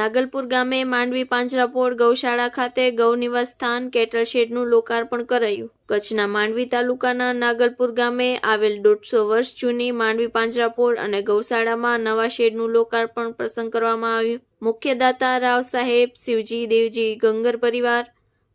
નાગલપુર ગામે માંડવી પાંજરાપોળ ગૌશાળા ખાતે ગૌનિવાસ સ્થાન કેટલ શેડનું લોકાર્પણ કરાયું. કચ્છના માંડવી તાલુકાના નાગલપુર ગામે આવેલ દોઢસો વર્ષ જૂની માંડવી પાંજરાપોળ અને ગૌશાળામાં નવા શેડનું લોકાર્પણ પ્રસંગ કરવામાં આવ્યું. મુખ્ય દાતા રાવ સાહેબ, શિવજી, દેવજી, ગંગર પરિવાર,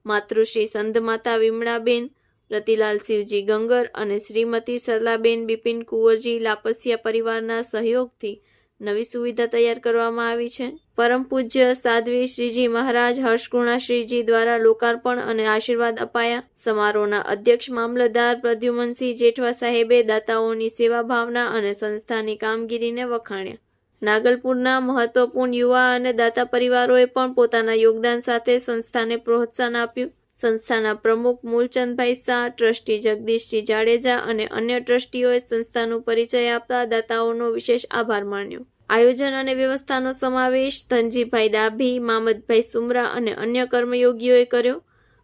માતૃશ્રી સંતમાતા વિમળાબેન, રતિલાલ શિવજી ગંગર અને શ્રીમતી સરલાબેન બિપિન કુંવરજી લાપસિયા પરિવારના સહયોગથી નવી સુવિધા તૈયાર કરવામાં આવી છે. પરમ પૂજ્ય સાધ્વી શ્રીજી મહારાજ હર્ષકૃણા શ્રીજી દ્વારા લોકાર્પણ અને આશીર્વાદ અપાયા. સમારોહના અધ્યક્ષ મામલતદાર પ્રદ્યુમનસિંહ જેઠવા સાહેબે દાતાઓની સેવા ભાવના અને સંસ્થાની કામગીરીને વખાણ્યા. નાગલપુરના મહત્વપૂર્ણ યુવા અને દાતા પરિવારોએ પણ પોતાના યોગદાન સાથે સંસ્થાને પ્રોત્સાહન આપ્યું. સંસ્થાના પ્રમુખ મૂલચંદભાઈ શાહ, ટ્રસ્ટી જગદીશજી જાડેજા અને અન્ય ટ્રસ્ટીઓએ સંસ્થાનો પરિચય આપતા દાતાઓનો વિશેષ આભાર માન્યો. આયોજન અને વ્યવસ્થાનો સમાવેશ ધનજીભાઈ ડાભી, મામદભાઈ સુમરા અને અન્ય કર્મયોગીઓએ કર્યો.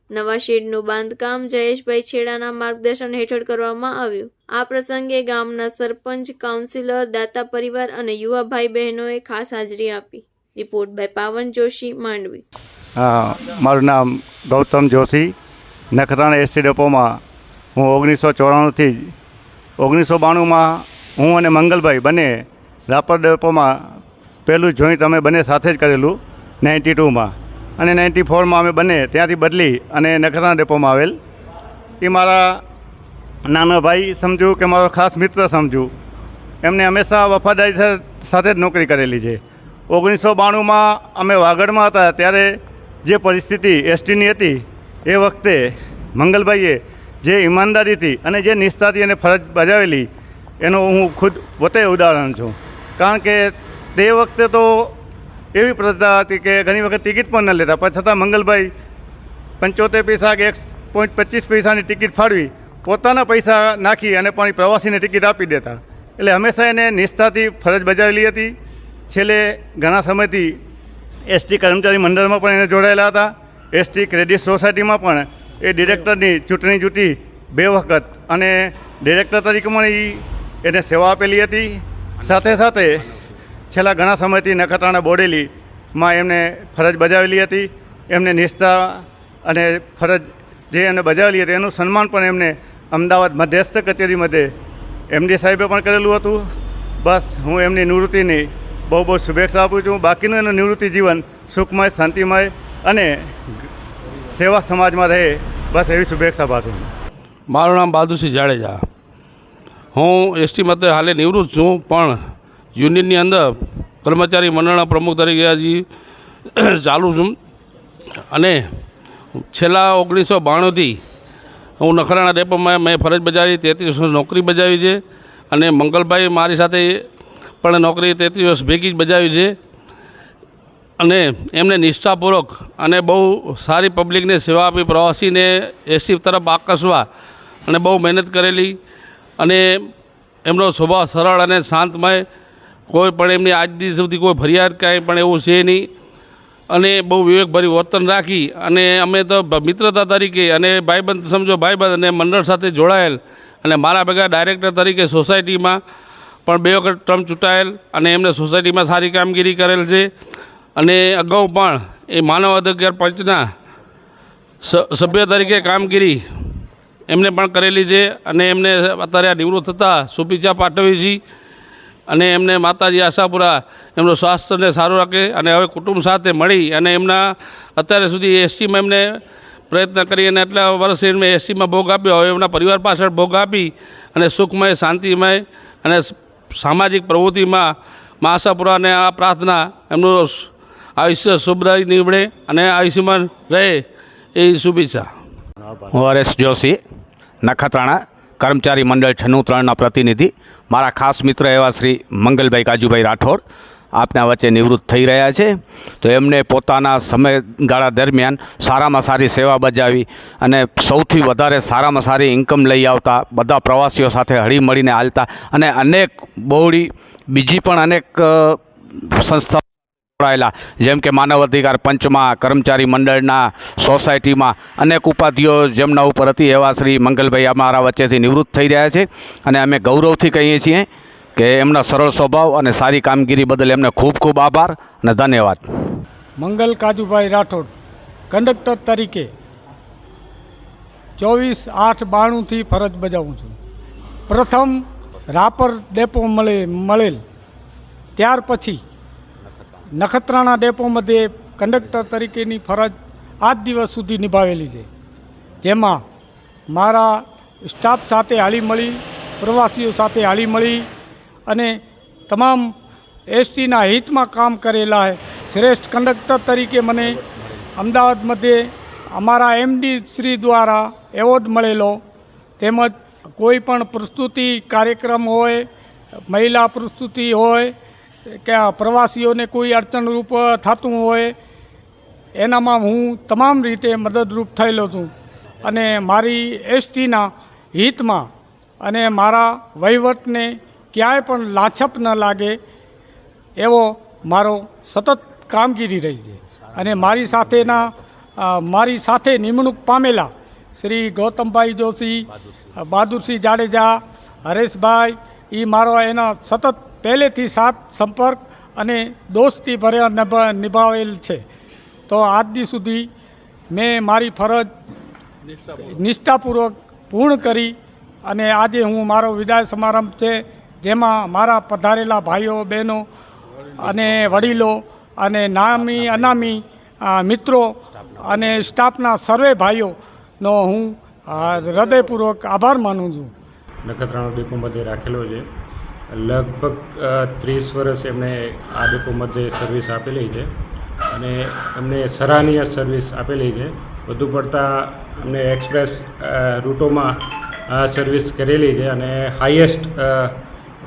નવા શેડનું બાંધકામ જયેશભાઈ છેડાના માર્ગદર્શન હેઠળ કરવામાં આવ્યું. આ પ્રસંગે ગામના સરપંચ, કાઉન્સિલર, દાતા પરિવાર અને યુવા ભાઈ બહેનોએ ખાસ હાજરી આપી. રિપોર્ટ બાય પાવન જોશી, માંડવી. મારું નામ ગૌતમ જોશી. નખત્રાણા એસટી ડેપોમાં હું ઓગણીસો ચોરાણુંથી ઓગણીસો બાણુંમાં હું અને મંગલભાઈ બંને રાપર ડેપોમાં પહેલું જોઈન્ટ અમે બંને સાથે જ કરેલું નાઇન્ટી ટુમાં. અને નાઇન્ટી ફોરમાં અમે બંને ત્યાંથી બદલી અને નખત્રાણા ડેપોમાં આવેલ. એ મારા નાના ભાઈ સમજુ કે મારો ખાસ મિત્ર સમજુ. એમને હંમેશા વફાદારી સાથે જ નોકરી કરેલી છે. ઓગણીસો બાણુંમાં અમે વાગડમાં હતા, ત્યારે જે પરિસ્થિતિ એસટીની હતી, એ વખતે મંગલભાઈએ જે ઈમાનદારીથી અને જે નિષ્ઠાથી એને ફરજ બજાવેલી, એનો હું ખુદ પોતે ઉદાહરણ છું. કારણ કે તે વખતે તો એવી પ્રથા હતી કે ઘણી વખત ટિકિટ પણ ન લેતા, પણ છતાં મંગલભાઈ પંચોતેર પૈસા કે એક પોઈન્ટ પચીસ પૈસાની ટિકિટ ફાળવી, પોતાના પૈસા નાખી અને પણ પ્રવાસીને ટિકિટ આપી દેતા. એટલે હંમેશા એને નિષ્ઠાથી ફરજ બજાવેલી હતી. છેલ્લે ઘણા સમયથી એસટી કર્મચારી મંડળમાં પણ એને જોડાયેલા હતા. એસટી ક્રેડિટ સોસાયટીમાં પણ એ ડિરેક્ટરની ચૂંટણી ચૂંટી બે વખત અને ડિરેક્ટર તરીકે પણ એ એને સેવા આપેલી હતી. સાથે સાથે છેલ્લા ઘણા સમયથી નખત્રાણા બોડેલીમાં એમને ફરજ બજાવેલી હતી. એમને નિષ્ઠા અને ફરજ જે એમને બજાવેલી હતી એનું સન્માન પણ એમને અમદાવાદ મધ્યસ્થ કચેરી મધ્યે એમડી સાહેબે પણ કરેલું હતું. બસ હું એમની નિવૃત્તિની બહુ બહુ શુભેચ્છા આપું છું. બાકીનું એનું નિવૃત્તિ જીવન સુખમય, શાંતિમય અને સેવા સમાજમાં રહે. બસ એવી શુભેચ્છા પાછું મારું નામ બહાદુરસિંહ જાડેજા. હું એસટી મતે હાલે નિવૃત્ત છું, પણ યુનિયનની અંદર કર્મચારી મંડળના પ્રમુખ તરીકે હજી ચાલુ છું. અને છેલ્લા ઓગણીસો બાણુંથી હું નખરાણા ડેપોમાં મેં ફરજ બજાવી, તેત્રીસ નોકરી બજાવી છે. અને મંગલભાઈ મારી સાથે પણ નોકરી તેત્રીસ વર્ષ ભેગી જ બજાવી છે. અને એમને નિષ્ઠાપૂર્વક અને બહુ સારી પબ્લિકને સેવા આપી, પ્રવાસીને એસી તરફ આકર્ષવા અને બહુ મહેનત કરેલી. અને એમનો સ્વભાવ સરળ અને શાંતમય, કોઈ પણ એમની આજની સુધી કોઈ ફરિયાદ કાંઈ પણ એવું છે નહીં. અને બહુ વિવેકભર્યું વર્તન રાખી અને અમે તો મિત્રતા તરીકે અને ભાઈબંધ, સમજો ભાઈબંધ અને મંડળ સાથે જોડાયેલ અને મારા ભેગા ડાયરેક્ટર તરીકે સોસાયટીમાં પણ બે વખત ટર્મ ચૂંટાયેલ અને એમને સોસાયટીમાં સારી કામગીરી કરેલ છે. અને અગાઉ પણ એ માનવ અધિકાર પંચના સભ્ય તરીકે કામગીરી એમને પણ કરેલી છે અને એમને અત્યારે આ નિવૃત્ત થતાં શુભેચ્છા પાઠવી છે. અને એમને માતાજી આશાપુરા એમનું સ્વાસ્થ્યને સારું રાખે અને હવે કુટુંબ સાથે મળી અને એમના અત્યારે સુધી એસટીમાં એમને પ્રયત્ન કરી અને એટલા વર્ષે એમને એસટીમાં ભોગ આપ્યો. હવે એમના પરિવાર પાછળ ભોગ આપી અને સુખમય, શાંતિમય અને સામાજિક પ્રવૃત્તિમાં મા આ પ્રાર્થના એમનું આયુષ્ય શુભદાયી નીવડે અને આયુષ્યમાન રહે એ શુભેચ્છા. હું હરેશ જોશી, નખત્રાણા, કર્મચારી મંડળ છન્નું ત્રણના પ્રતિનિધિ. મારા ખાસ મિત્ર એવા શ્રી મંગલભાઈ કાજુભાઈ રાઠોડ આપના વચ્ચે નિવૃત્ત થઈ રહ્યા છે. તો એમને પોતાના સમયગાળા દરમિયાન સારામાં સારી સેવા બજાવી અને સૌથી વધારે સારામાં સારી ઇન્કમ લઈ આવતા બધા પ્રવાસીઓ સાથે હળીમળીને હાલતા અને અનેક બહોળી, બીજી પણ અનેક સંસ્થા જોડાયેલા. જેમ કે માનવ અધિકાર પંચમાં, કર્મચારી મંડળના, સોસાયટીમાં અનેક ઉપાધિઓ જેમના ઉપર હતી એવા શ્રી મંગલભાઈ અમારા વચ્ચેથી નિવૃત્ત થઈ રહ્યા છે. અને અમે ગૌરવથી કહીએ છીએ કે એમના સરળ સ્વભાવ અને સારી કામગીરી બદલ એમને ખૂબ ખૂબ આભાર અને ધન્યવાદ. મંગલ કાજુભાઈ રાઠોડ કંડક્ટર તરીકે ચોવીસ આઠ બાણુંથી ફરજ બજાવું છું. પ્રથમ રાપર ડેપો મળે, મળેલ. ત્યાર પછી નખત્રાણા ડેપો મધ્યે કંડક્ટર તરીકેની ફરજ આજ દિવસ સુધી નિભાવેલી છે. જેમાં મારા સ્ટાફ સાથે હાળી મળી પ્રવાસીઓ સાથે હાળી મળી અને તમામ એસટીના હિતમાં કામ કરેલા શ્રેષ્ઠ કંડક્ટર તરીકે મને અમદાવાદ મધ્યે અમારા એમડી શ્રી દ્વારા એવોર્ડ મળેલો. તેમજ કોઈ પણ પ્રસ્તુતિ કાર્યક્રમ હોય, મહિલા પ્રસ્તુતિ હોય, કે પ્રવાસીઓને કોઈ અડચણરૂપ થતું હોય, એનામાં હું તમામ રીતે મદદરૂપ થયેલો છું. અને મારી એસટીના હિતમાં અને મારા વહીવટને ક્યાંય પણ લાછપ ન લાગે એવો મારો સતત કામગીરી રહી છે. અને મારી સાથેના મારી સાથે નિમણૂક પામેલા શ્રી ગૌતમભાઈ જોશી બહાદુરસિંહ જાડેજા હરેશભાઈ એ મારો એના સતત પહેલેથી સાથ સંપર્ક અને દોસ્તી ભર્યા નિભા નિભાવેલ છે. તો આજ દી સુધી મેં મારી ફરજ નિષ્ઠાપૂર્વક પૂર્ણ કરી અને આજે હું મારો વિદાય સમારંભ છે. જેમાં મારા પધારેલા ભાઈઓ, બહેનો અને વડીલો અને નામી, અનામી મિત્રો અને સ્ટાફના સર્વે ભાઈઓનો હું હૃદયપૂર્વક આભાર માનું છું. નખત્રાણા ડેપો મધ્ય રાખેલો છે. લગભગ ત્રીસ વર્ષ એમણે આ ડેપો મધ્ય સર્વિસ આપેલી છે અને એમને સરાહનીય સર્વિસ આપેલી છે. વધુ પડતા અમને એક્સપ્રેસ રૂટોમાં સર્વિસ કરેલી છે અને હાઈએસ્ટ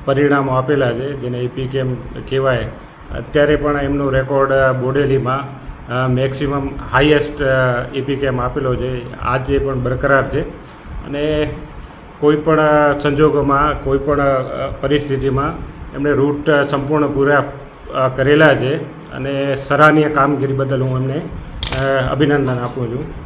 પરિણામો આપેલા છે, જેને એપી કેમ કહેવાય. અત્યારે પણ એમનો રેકોર્ડ બોડેલીમાં મેક્સિમમ હાઈએસ્ટ એપી કેમ આપેલો છે. આજે પણ બરકરાર છે. અને કોઈ પણ સંજોગોમાં, કોઈ પણ પરિસ્થિતિમાં એમણે રૂટ સંપૂર્ણ પૂરા કરેલા છે. અને સરાહનીય કામગીરી બદલ હું એમને અભિનંદન આપું છું.